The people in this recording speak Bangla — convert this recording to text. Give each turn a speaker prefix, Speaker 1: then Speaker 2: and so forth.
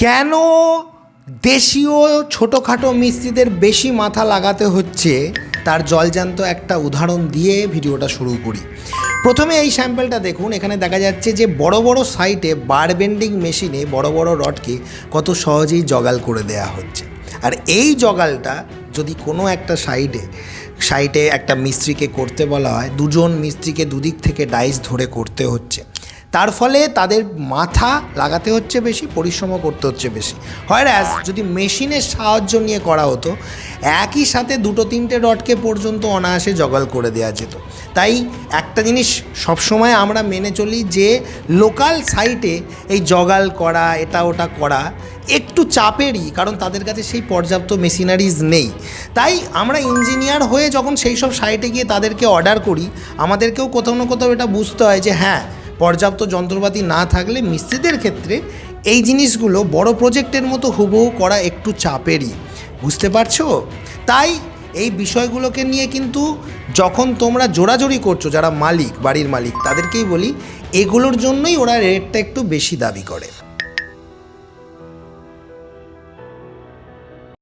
Speaker 1: কেন দেশীয় ছোটোখাটো মিস্ত্রিদের বেশি মাথা লাগাতে হচ্ছে? তার জলজান্ত একটা উদাহরণ দিয়ে ভিডিওটা শুরু করি। প্রথমে এই স্যাম্পলটা দেখুন। এখানে দেখা যাচ্ছে যে বড় বড় সাইটে বার বেন্ডিং মেশিনে বড় বড় রডকে কত সহজেই জগাল করে দেয়া হচ্ছে। আর এই জগালটা যদি কোনো একটা সাইডে সাইটে একটা মিস্ত্রিকে করতে বলা হয়, দুজন মিস্ত্রিকে দুদিক থেকে ডাইস ধরে করতে হচ্ছে। তার ফলে তাদের মাথা লাগাতে হচ্ছে বেশি, পরিশ্রমও করতে হচ্ছে বেশি। হয় অ্যাজ যদি মেশিনের সাহায্য নিয়ে করা হতো, একই সাথে দুটো তিনটে রডকে পর্যন্ত অনায়াসে জগাল করে দেওয়া যেত। তাই একটা জিনিস সবসময় আমরা মেনে চলি যে লোকাল সাইটে এই জগাল করা, এটা ওটা করা একটু চাপেরই, কারণ তাদের কাছে সেই পর্যাপ্ত মেশিনারিজ নেই। তাই আমরা ইঞ্জিনিয়ার হয়ে যখন সেই সব সাইটে গিয়ে তাদেরকে অর্ডার করি, আমাদেরকেও কোথাও না কোথাও এটা বুঝতে হয় যে হ্যাঁ পর্যাপ্ত যন্ত্রপাতি না থাকলে মিস্ত্রিদের ক্ষেত্রে এই জিনিসগুলো বড় প্রজেক্টের মতো হুবহু করা একটু চাপেরই। বুঝতে পারছ? তাই এই বিষয়গুলোকে নিয়ে কিন্তু যখন তোমরা জোড়াজোড়ি করছ, যারা মালিক, বাড়ির মালিক, তাদেরকেই বলি, এগুলোর জন্যই ওরা রেটটা একটু বেশি দাবি করে।